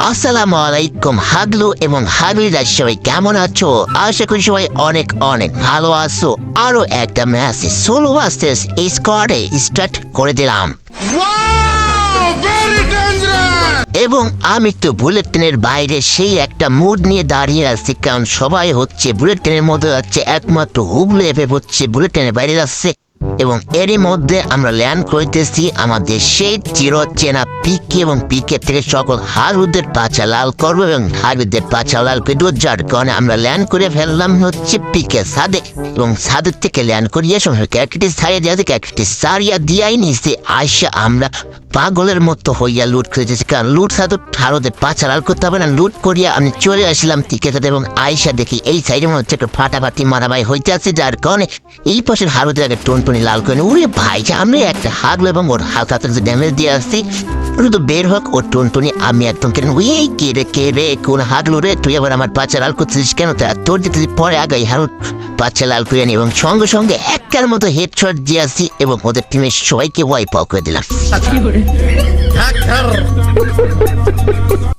আসসালামু আলাইকুম হাগলু এবং হাগলিরা সবাই কেমন আছো? আশা করি সবাই অনেক অনেক ভালো আছো। আরও একটা ম্যাচ ভার্সেস স্কোয়াডে স্টার্ট করে দিলাম। এবং আমি তো বুলেট ট্রেনের বাইরে সেই একটা মুড নিয়ে দাঁড়িয়ে আছি কারণ সবাই হচ্ছে বুলেট ট্রেনের মধ্যে যাচ্ছে একমাত্র হুবলে এফে হচ্ছে বুলেট ট্রেনের বাইরে যাচ্ছে। এবং এরই মধ্যে আমরা ল্যান্ড করতেছি আমাদের সেই চিরচেনা পিকে এবং পিকে থেকে সকল হারুদের পাচা লাল করব এবং হারুদের পাচা লাল দেবো, যার কারণে আমরা ল্যান্ড করে ফেললাম হচ্ছে পিকে সাদে এবং সাদের থেকে ল্যান্ড করিয়ে সময় ক্যাকটি সারিয়া দিয়ে ক্যাকটি সারিয়া দিয়াই নিচে আইসা আমরা পাগলের মতো হইয়া লুট করেছি কারণ লুট সাধু ভারতে পাচা লাল করতে হবে না। লুট করিয়া আমি চলে আসলাম টিকেটাতে এবং আইসা দেখি এই সাইডের মধ্যে একটু ফাটাফাটি মারামারি হইতে আছে যার কারণে এই পাশের হারুদের আগে টনটনি লাল করে উড়ে ভাই যে আমি একটা হাগলো এবং ওর হালকা হাতে ড্যামেজ দিয়ে আসছি তো বের হোক ওর টনটনি আমি একদম কেন ওই কে রে কে রে কোন হাগলো রে তুই আবার আমার পাচা লাল করতেছিস কেন? তা তোর দিতে পরে আগে হারুদ পাচা লাল করে এবং সঙ্গে সঙ্গে একটার মতো হেডশট দিয়ে আসছি এবং ওদের টিমের সবাইকে ওয়াইপ আউট করে দিলাম।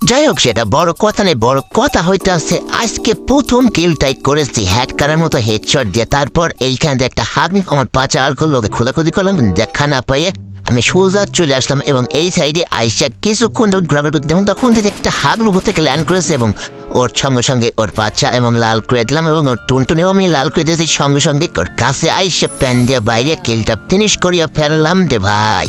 যাই হোক সেটা বড় কথা নেই বড় কথা হইতে আছে, আজকে প্রথম কিল কিলটাই করেছি। হ্যাক করার মতো হেডশট দিয়ে তারপর এইখানে একটা হাত আমার পাচা আর করল খোলাখুলি করলাম, দেখা না পাইয়ে আমি সোজা চলে আসলাম এবং এই সাইডে আইসা কিছুক্ষণ যখন ঘোরাঘুরি এবং তখন থেকে একটা হাত লুবো থেকে ল্যান্ড করেছে এবং ওর সঙ্গে সঙ্গে ওর বাচ্চা এবং লাল করে দিলাম এবং ওর টুনটুনেও আমি লাল করে দিয়েছি, সঙ্গে সঙ্গে ওর কাছে আইসে প্যান দিয়ে বাইরে কিলটা ফিনিশ করিয়া ফেললাম রে ভাই।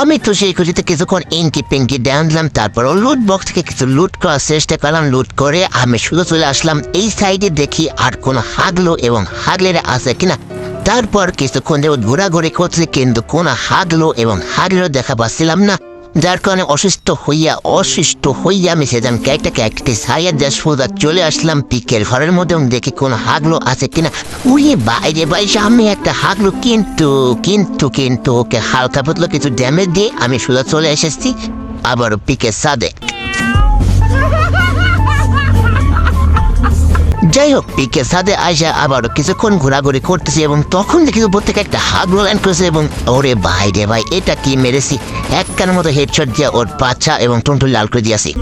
আমি তো সেই খুশিতে কিছুক্ষণ ইঙ্কি পিঙ্কি ডাউন দিলাম তারপর লুট বক্স থেকে কিছু লুট করার চেষ্টা করলাম লুট করে আমি শুধু চলে আসলাম। এই সাইডে দেখি আর কোনো হাগলো এবং হাগলেরা আছে কিনা। তারপর কিছুক্ষণ ঘোরাঘুরি করছে, কিন্তু কোনো হাগলো এবং হাগলেরও দেখা পাচ্ছিলাম না। যার কারণে অসুস্থ হইয়া অসুস্থ হইয়া আমি সেদিন কয়েকটা কয়েকটি সাইয়া দেশ ফুদা চলে আসলাম পিকের ঘরের মধ্যে দেখি কোন হাগলো আছে কিনা। উড়ে বাইরে বাইরে, আমি একটা হাগলো, কিন্তু কিন্তু কিন্তু ওকে হালকা পাতলা কিছু ড্যামেজ দিয়ে আমি সোজা চলে এসেছি, আবারও পিকের সাদে যাই হোক পিকে সাদে আইসা আবারও কিছুক্ষণ ঘোরাঘুরি করতেছি এবং তখন দেখি উপর থেকে একটা হাত ল্যান্ড করেছে এবং ওরে ভাই রে ভাই, এটা কি মেরেছি? এক কানের মতো হেডশট দিয়ে ওর পাছা এবং টুনটুন লাল করে দিয়েছি।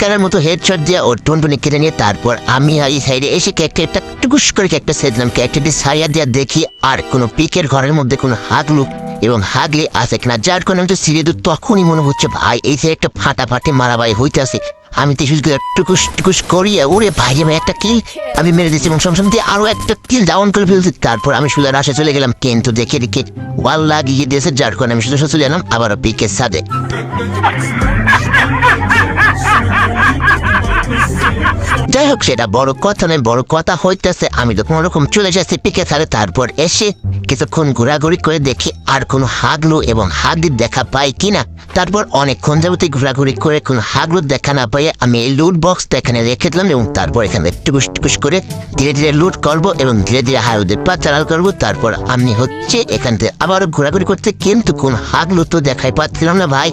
কানের মতো হেডশট দিয়ে ওর টুনটুনি কেটে নিয়ে তারপর আমি এই সাইডে এসে ক্যারেক্টারটা টুকুস করে একটা সেদিলাম ক্যারেক্টারটি সারিয়া দিয়া দেখি আর কোনো পিকের ঘরের মধ্যে কোনো হাত লুক এবং হাগলে আসে কিনা, যার কারণে আমি তো সিরিয়ে দু তখনই মনে হচ্ছে, ভাই, এই যে একটা ফাটাফাটি মারাবাই হইতেছে আমি তো শুধু টুকুস টুকুস করিয়া, ওরে ভাই, আমি একটা কিল আমি মেরে দিচ্ছি এবং সঙ্গে সঙ্গে আরও একটা কিল ডাউন করে ফেলছি। তারপর আমি শুধু রাশে চলে গেলাম, কিন্তু দেখে দেখে ওয়াল লাগিয়ে দিয়েছে, যার কারণে আমি শুধু চলে এলাম, আবারও পিকের সাথে যাই হোক, সেটা বড় কথা নয়, বড় কথা হইতেছে, আমি তো কোনো রকম চলে যাচ্ছি পিকে সারে তারপর এসে কিছুক্ষণ ঘোরাঘুরি করে দেখি আর কোনো হাগলু এবং হাগলি দেখা পাই কিনা। তারপর অনেকক্ষণ যাবতীয় ঘোরাঘুরি করে কোন হাগলুর দেখা না পাইয়ে আমি এই লুট বক্সটা এখানে রেখে দিলাম এবং তারপর এখানে টুকুস টুকুস করে ধীরে ধীরে লুট করব এবং ধীরে ধীরে হারুদের পা চালাল করব। তারপর আমি হচ্ছে এখান থেকে আবারও ঘোরাঘুরি করতে কিন্তু কোন হাগলু তো দেখাই পাচ্ছিলাম না ভাই।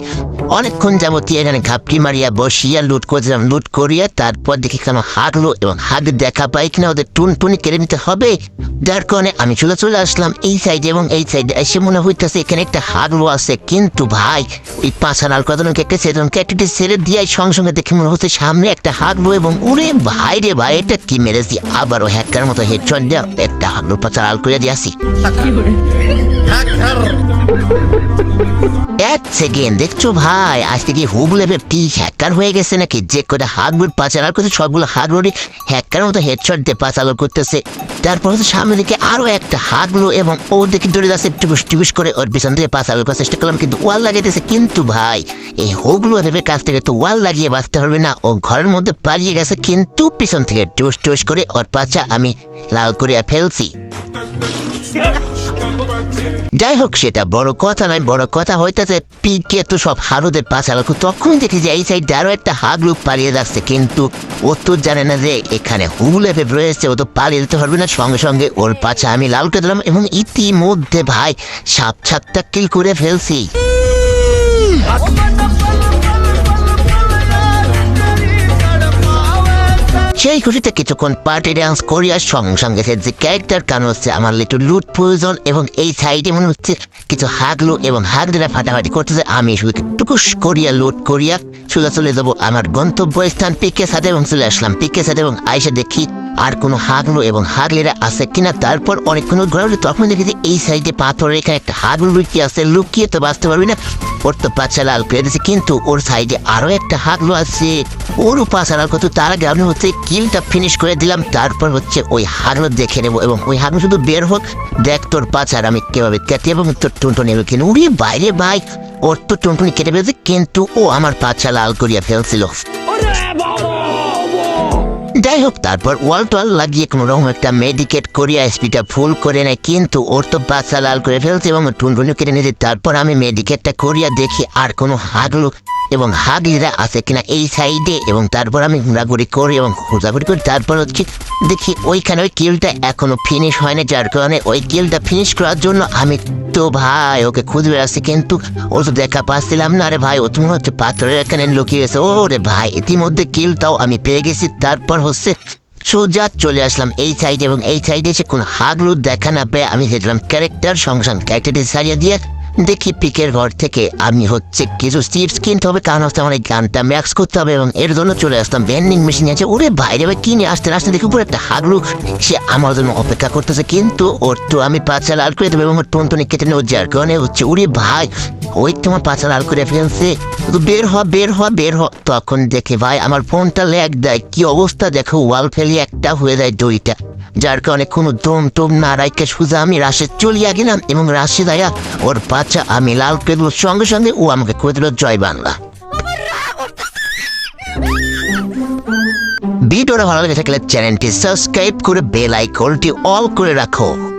অনেকক্ষণ যাবতীয় এখানে ঘাপটি মারিয়া বসিয়া লুট করছিলাম লুট করিয়া তারপর দেখি কেন হাগলো এবং হাগ দেখা পাই কিনা ওদের টুন টুনি কেড়ে নিতে হবে। যার কারণে আমি চলে চলে আসলাম এই সাইডে এবং এই সাইডে এসে মনে হইতেছে এখানে একটা হাগলো আছে। কিন্তু ভাই ওই পাঁচানাল কদনকে একটা সেদনকে একটা ছেড়ে দিয়ে সঙ্গে সঙ্গে দেখে মনে হচ্ছে সামনে একটা হাগলো এবং উড়ে ভাই রে ভাই, এটা কি মেরেছি? আবারও হ্যাকার মতো হেডশট দেওয়া একটা হাগলো পাঁচানাল করে দিয়েছি। এক সেকেন্ড দেখছ ভাই? আজকে কি হুব লেবে পি হ্যাকার হয়ে গেছে নাকি? যে হাত বুট পাচার সবগুলো হ্যাকার মতো হেডশট দিয়ে পাচার করতেছে। তারপর সামনে দিকে একটা এবং ও দেখে দৌড়ে যাচ্ছে, টুকুস টুকুস করে ওর পিছন থেকে পাচার করার চেষ্টা করলাম, কিন্তু ওয়াল লাগিয়েছে। কিন্তু ভাই, এই হুগলো ভেবে কাছ থেকে তো ওয়াল লাগিয়ে বাঁচতে পারবে না। ও ঘরের মধ্যে পালিয়ে গেছে, কিন্তু পিছন থেকে টুস টুস করে ওর পাচা আমি লাল করে ফেলছি। যাই হোক, সেটা বড় কথা নয়, বড় কথা হইতেছে, পিকে তো সব হারুদের পাশে রাখো তখন দেখি যে এই সাইড আরও একটা হাগলুক পালিয়ে যাচ্ছে, কিন্তু ও তো জানে না যে এখানে হুলে ভেবে রয়েছে, ও তো পালিয়ে যেতে পারবে না। সঙ্গে সঙ্গে ওর পাশে আমি লাল করে দিলাম এবং ইতিমধ্যে ভাই সাপ ছাপটা কিল করে ফেলছি। সেই খুশিতে কিছুক্ষণ পার্টি ডান্স করিয়ার সঙ্গে সঙ্গে সে যে ক্যারেক্টার কারণ হচ্ছে আমার একটু লুট প্রয়োজন এবং এই সাইডে মনে হচ্ছে কিছু হাগলো এবং হাগলেরা ফাটাফাটি করতেছে। আমি শুধু টুকুস করিয়া লুট করিয়া সোজা চলে যাব আমার গন্তব্য স্থান পিকে সাথে এবং চলে আসলাম পিকে সাথে এবং আইসা দেখি আর কোনো হাগলো এবং হাগলেরা আছে কিনা। তারপর অনেকক্ষণ ঘোরাঘুরি তখন দেখি যে এই সাইডে পাথরের এখানে একটা হাগলো লুকিয়ে আছে। লুকিয়ে তো বাঁচতে পারবি না। ওর তো পাঁচা লাল করে দিয়েছে, কিন্তু ওর সাইডে আরও একটা হাগলো আছে। ওরও পাঁচা কত, তার আগে আমি হচ্ছে কিলটা ফিনিশ করে দিলাম, তারপর হচ্ছে ওই হাগলো দেখে নেব এবং ওই হাগলো শুধু বের হোক, দেখ তোর পাচার আমি কেভাবে কেটে এবং তোর টুনটুনি কিনে উড়ি বাইরে ভাই, ওর তো টুনটুনি কেটে ফেলছে, কিন্তু ও আমার পাছা লাল করিয়া ফেলছিল। যাই হোক তারপর ওয়াল টোয়াল লাগিয়ে কোনো রকম একটা মেডিকেট করিয়া স্পিডটা ফুল করে নেয়, কিন্তু ওর তো বাচ্চা লাল করে ফেলছে এবং টুনটুনি কেটে নিয়েছে। তারপর আমি মেডিকেটটা করিয়া দেখি আর কোনো হাগলু এবং হাগলিরা আছে কিনা এই সাইডে এবং তারপর আমি ঘোরাঘুরি করি এবং ঘোরাঘুরি করি। তারপর হচ্ছে দেখি ওইখানে ওই কিলটা এখনও ফিনিশ হয়নি, যার কারণে ওই কিলটা ফিনিশ করার জন্য আমি তো ভাই ওকে খুঁজবে বেড়াচ্ছি, কিন্তু ও তো দেখা পাচ্ছিলাম না। রে ভাই, ও তুমি হচ্ছে পাথরের এখানে লুকিয়েছে ও রে ভাই, ইতিমধ্যে কিলটাও আমি পেয়ে গেছি। তারপর হচ্ছে সোজা চলে আসলাম এই সাইড এবং এই সাইডে এসে কোনো হাগলু দেখা না পেয়ে আমি দেখলাম ক্যারেক্টার সঙ্গে ক্যারেক্টারটি সারিয়ে দিয়ে দেখি পিকের ঘর থেকে আমি হচ্ছে কিছু চিপস কিনতে হবে, কারণ হচ্ছে আমার এই গানটা ম্যাক্স করতে হবে এবং এর জন্য চলে আসতাম ভেন্ডিং মেশিন আছে ওরে বাইরে ভাই, কিনে আসতে আসতে দেখি পুরো একটা হাগলু, সে আমার জন্য অপেক্ষা করতেছে, কিন্তু ওর তো আমি পাঁচা লাল করে দেবো এবং ওর টনটনি কেটে নেব, যার কারণে হচ্ছে উড়ে ভাই, ওই তোমার পাঁচা লাল করে ফেলছে। বের হ বের হ বের হ। তখন দেখে ভাই, আমার ফোনটা ল্যাগ দেয়, কি অবস্থা? দেখো ওয়াল ফেলি একটা হয়ে যায় দড়িটা যার কারণে কোনো দম টম না রাইকে সুজা আমি রাশে চলিয়া গেলাম এবং রাশে দায়া ওর বাচ্চা আমি লাল দিল সঙ্গে সঙ্গে ও আমাকে করে দিল জয় বাংলা। ভিডিওটা ভালো লেগে থাকলে চ্যানেলটি সাবস্ক্রাইব করে বেল আইকনটি অল করে রাখো।